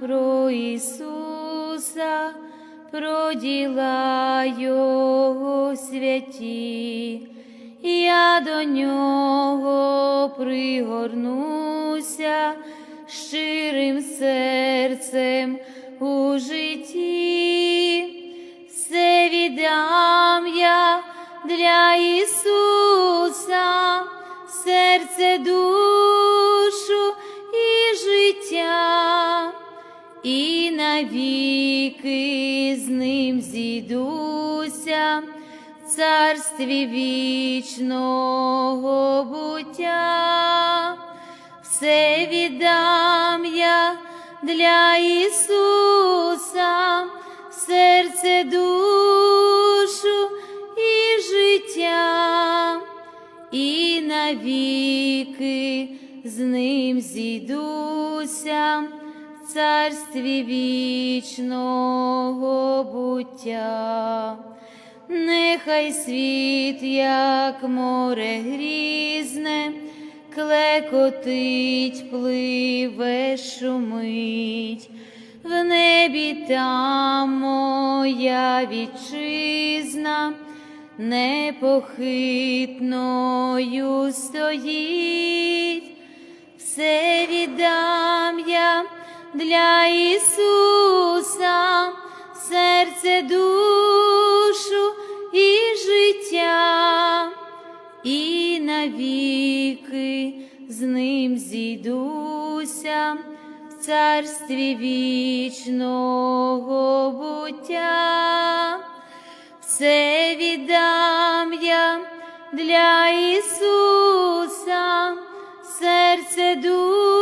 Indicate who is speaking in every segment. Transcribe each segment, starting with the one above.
Speaker 1: про Ісуса, про діла Його святі, я до нього пригорнуся щирим серцем у житті, все віддам я для Ісуса, серце, душу і життя, навіки з ним зійдуся в царстві вічного буття. Все віддам я для Ісуса, серце, душу і життя, і навіки з ним зійдуся царстві вічного буття. Нехай світ, як море грізне, клекотить, пливе, шумить, в небі там моя вітчизна непохитною стоїть, все віддам я для Ісуса, серце, душу і життя, і навіки з ним зійдуся в царстві вічного буття. Все віддам я для Ісуса, серце, душу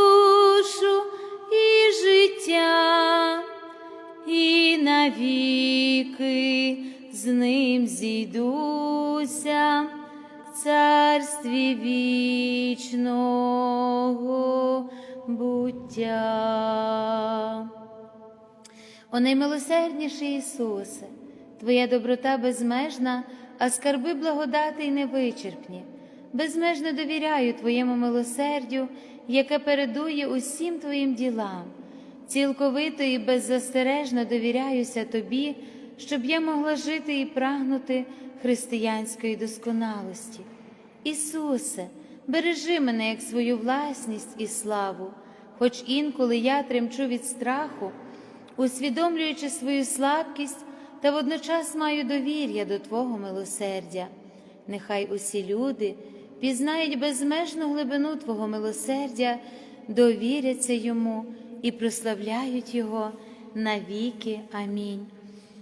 Speaker 1: навіки з ним зійдуся в царстві вічного буття. О наймилосердніший Ісусе, Твоя доброта безмежна, а скарби благодати й невичерпні. Безмежно довіряю Твоєму милосердю, яке передує усім Твоїм ділам. Цілковито і беззастережно довіряюся Тобі, щоб я могла жити і прагнути християнської досконалості. Ісусе, бережи мене як свою власність і славу, хоч інколи я тремчу від страху, усвідомлюючи свою слабкість та водночас маю довір'я до Твого милосердя. Нехай усі люди пізнають безмежну глибину Твого милосердя, довіряться йому і прославляють Його навіки. Амінь.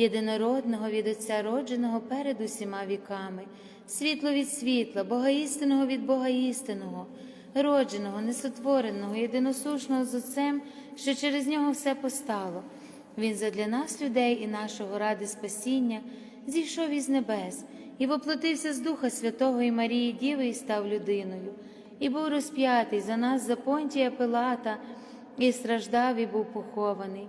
Speaker 1: єдинородного від Отця родженого перед усіма віками, світло від світла, Бога істинного від Бога істинного, родженого, несотвореного, єдиносушного з Отцем, що через нього все постало. Він задля нас, людей і нашого ради спасіння, зійшов із небес і воплотився з Духа Святого і Марії Діви і став людиною, і був розп'ятий за нас за понтія Пилата, і страждав, і був похований,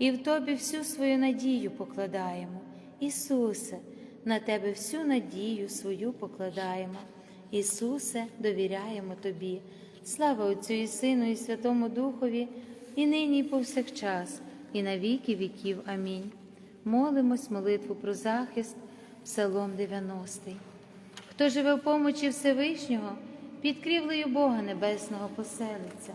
Speaker 1: і в Тобі всю свою надію покладаємо. Ісусе, на Тебе всю надію свою покладаємо. Ісусе, довіряємо Тобі. Слава Отцю і Сину, і Святому Духові, і нині, і повсякчас, і на віки віків. Амінь. Молимось молитву про захист, Псалом 90. Хто живе в помочі Всевишнього, під крівлею Бога Небесного поселиться.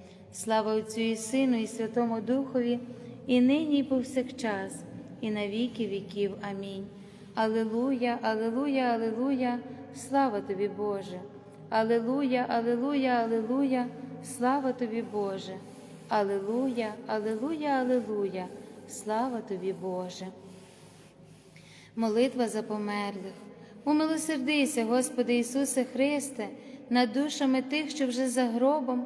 Speaker 1: Слава Отцю і Сину, і Святому Духові, і нині, і повсякчас, і на віки віків. Амінь. Алилуя, Алилуя, Алилуя, слава тобі, Боже. Алилуя, Алилуя, Алилуя, слава тобі, Боже. Алилуя, Алилуя, Алилуя, слава тобі, Боже. Молитва за померлих. Умилосердися, Господи Ісусе Христе, над душами тих, що вже за гробом,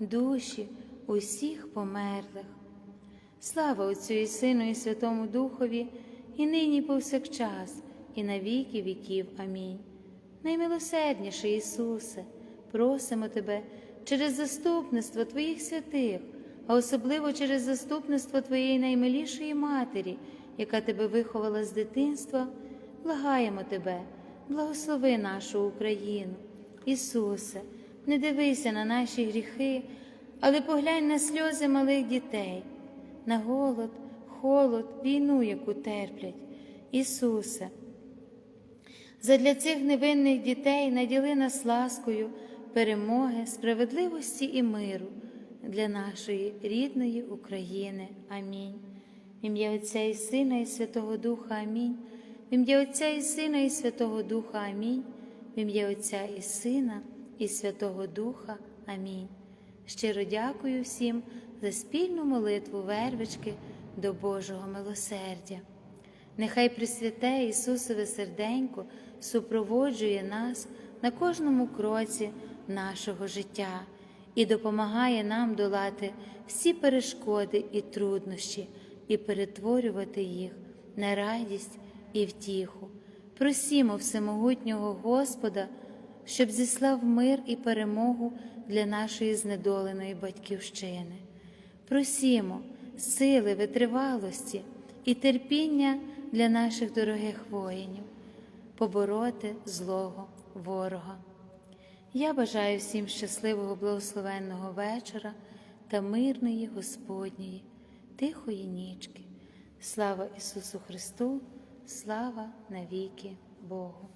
Speaker 1: душі усіх померлих. Слава Отцю і Сину, і Святому Духові, і нині, і повсякчас, і на віки віків. Амінь. Наймилосердніший Ісусе, просимо Тебе через заступництво Твоїх святих, а особливо через заступництво Твоєї наймилішої Матері, яка Тебе виховала з дитинства, благаємо Тебе, благослови нашу Україну. Ісусе, не дивися на наші гріхи, але поглянь на сльози малих дітей, на голод, холод, війну, яку терплять. Ісусе, задля цих невинних дітей наділи нас ласкою, перемоги, справедливості і миру для нашої рідної України. Амінь. В ім'я Отця і Сина, і Святого Духа Амінь. В ім'я Отця і Сина, і Святого Духа Амінь. В ім'я Отця і Сина, і Святого Духа. Амінь. Щиро дякую всім за спільну молитву вервички до Божого милосердя. Нехай Пресвяте Ісусове серденько супроводжує нас на кожному кроці нашого життя і допомагає нам долати всі перешкоди і труднощі і перетворювати їх на радість і втіху. Просімо всемогутнього Господа, щоб зіслав мир і перемогу для нашої знедоленої батьківщини. Просімо сили, витривалості і терпіння для наших дорогих воїнів, побороти злого ворога. Я бажаю всім щасливого благословенного вечора та мирної Господньої, тихої нічки. Слава Ісусу Христу, слава навіки Богу.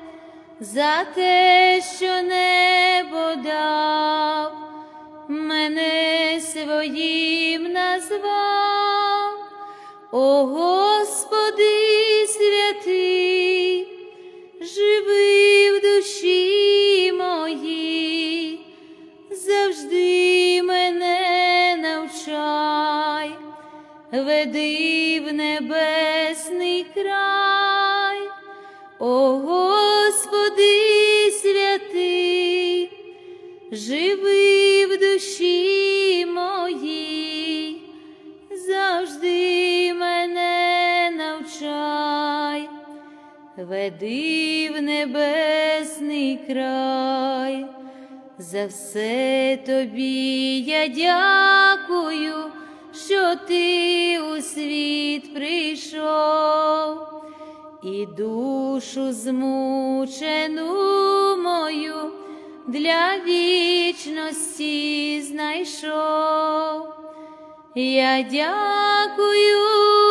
Speaker 1: за те, що небо дав, мене своїм назвав, о Господи святий, живи в душі моїй, завжди мене навчай, веди веди в небесний край. За все тобі я дякую, що ти у світ прийшов, і душу змучену мою для вічності знайшов. Я дякую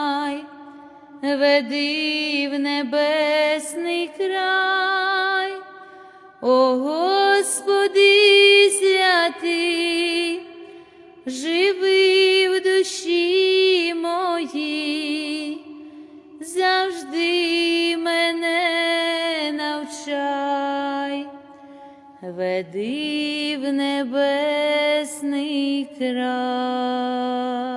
Speaker 1: веди в небесний край, о Господи святий, живи в душі моїй, завжди мене навчай, веди в небесний край.